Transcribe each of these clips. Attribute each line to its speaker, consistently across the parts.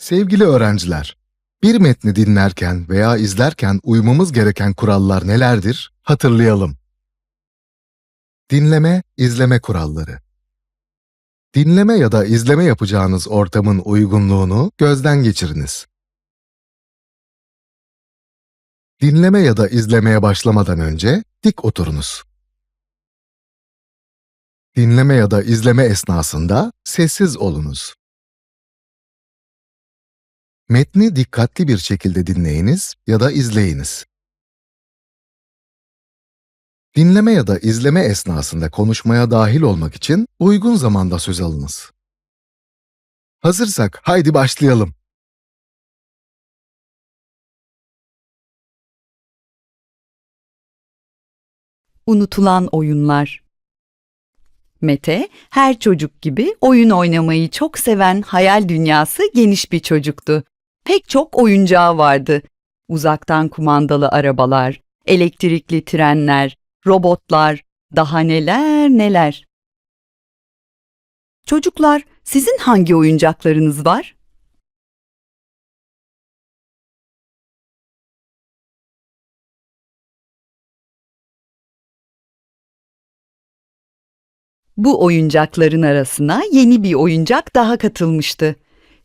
Speaker 1: Sevgili öğrenciler, bir metni dinlerken veya izlerken uymamız gereken kurallar nelerdir? Hatırlayalım. Dinleme, izleme kuralları. Dinleme ya da izleme yapacağınız ortamın uygunluğunu gözden geçiriniz. Dinleme ya da izlemeye başlamadan önce dik oturunuz. Dinleme ya da izleme esnasında sessiz olunuz. Metni dikkatli bir şekilde dinleyiniz ya da izleyiniz. Dinleme ya da izleme esnasında konuşmaya dahil olmak için uygun zamanda söz alınız. Hazırsak haydi başlayalım.
Speaker 2: Unutulan oyunlar. Mete, her çocuk gibi oyun oynamayı çok seven hayal dünyası geniş bir çocuktu. Pek çok oyuncağı vardı. Uzaktan kumandalı arabalar, elektrikli trenler, robotlar, daha neler neler. Çocuklar, sizin hangi oyuncaklarınız var? Bu oyuncakların arasına yeni bir oyuncak daha katılmıştı.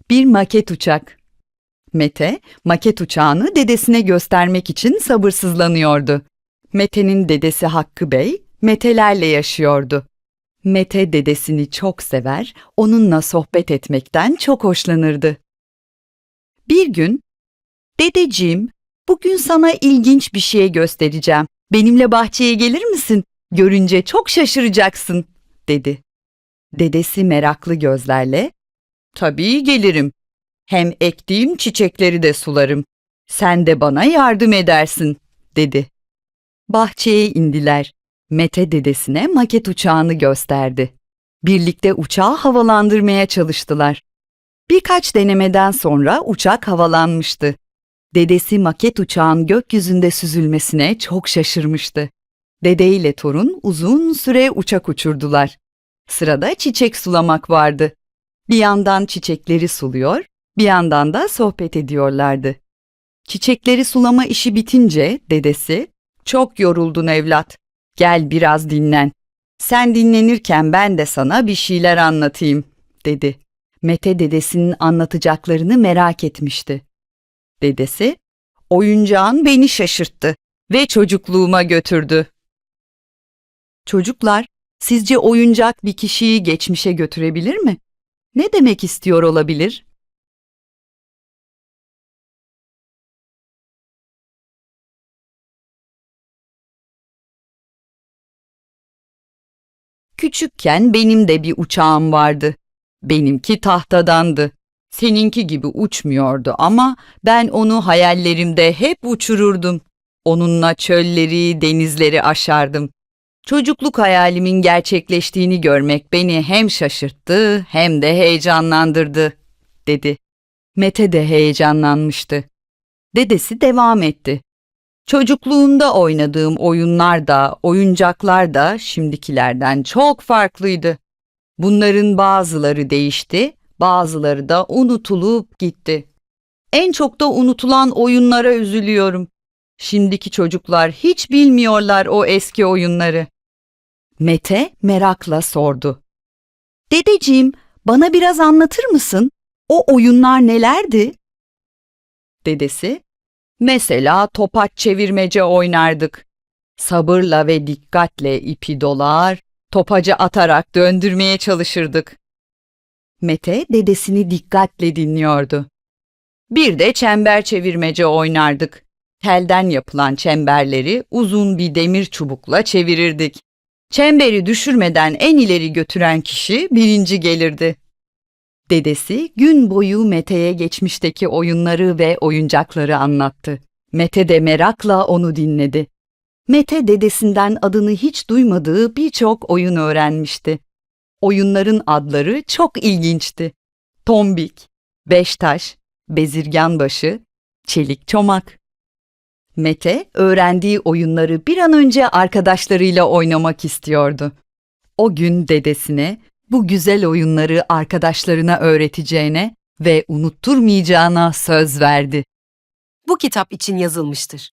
Speaker 2: Bir maket uçak. Mete, maket uçağını dedesine göstermek için sabırsızlanıyordu. Mete'nin dedesi Hakkı Bey, Metelerle yaşıyordu. Mete dedesini çok sever, onunla sohbet etmekten çok hoşlanırdı. Bir gün, Dedeciğim, bugün sana ilginç bir şey göstereceğim. Benimle bahçeye gelir misin? Görünce çok şaşıracaksın, dedi. Dedesi meraklı gözlerle, Tabii gelirim. Hem ektiğim çiçekleri de sularım. Sen de bana yardım edersin, dedi. Bahçeye indiler. Mete dedesine maket uçağını gösterdi. Birlikte uçağı havalandırmaya çalıştılar. Birkaç denemeden sonra uçak havalanmıştı. Dedesi maket uçağın gökyüzünde süzülmesine çok şaşırmıştı. Dede ile torun uzun süre uçak uçurdular. Sırada çiçek sulamak vardı. Bir yandan çiçekleri suluyor, bir yandan da sohbet ediyorlardı. Çiçekleri sulama işi bitince dedesi, "Çok yoruldun evlat. Gel biraz dinlen. Sen dinlenirken ben de sana bir şeyler anlatayım." dedi. Mete dedesinin anlatacaklarını merak etmişti. Dedesi, "Oyuncağın beni şaşırttı ve çocukluğuma götürdü." Çocuklar, sizce oyuncak bir kişiyi geçmişe götürebilir mi? Ne demek istiyor olabilir? Küçükken benim de bir uçağım vardı. Benimki tahtadandı. Seninki gibi uçmuyordu ama ben onu hayallerimde hep uçururdum. Onunla çölleri, denizleri aşardım. Çocukluk hayalimin gerçekleştiğini görmek beni hem şaşırttı hem de heyecanlandırdı, dedi. Mete de heyecanlanmıştı. Dedesi devam etti. Çocukluğumda oynadığım oyunlar da, oyuncaklar da şimdikilerden çok farklıydı. Bunların bazıları değişti, bazıları da unutulup gitti. En çok da unutulan oyunlara üzülüyorum. Şimdiki çocuklar hiç bilmiyorlar o eski oyunları. Mete merakla sordu. Dedeciğim, bana biraz anlatır mısın? O oyunlar nelerdi? Dedesi, mesela topaç çevirmece oynardık. Sabırla ve dikkatle ipi dolar, topacı atarak döndürmeye çalışırdık. Mete dedesini dikkatle dinliyordu. Bir de çember çevirmece oynardık. Telden yapılan çemberleri uzun bir demir çubukla çevirirdik. Çemberi düşürmeden en ileri götüren kişi birinci gelirdi. Dedesi gün boyu Mete'ye geçmişteki oyunları ve oyuncakları anlattı. Mete de merakla onu dinledi. Mete dedesinden adını hiç duymadığı birçok oyun öğrenmişti. Oyunların adları çok ilginçti. Tombik, Beştaş, Bezirganbaşı, Çelik Çomak. Mete öğrendiği oyunları bir an önce arkadaşlarıyla oynamak istiyordu. O gün dedesine bu güzel oyunları arkadaşlarına öğreteceğine ve unutturmayacağına söz verdi.
Speaker 3: Bu kitap için yazılmıştır.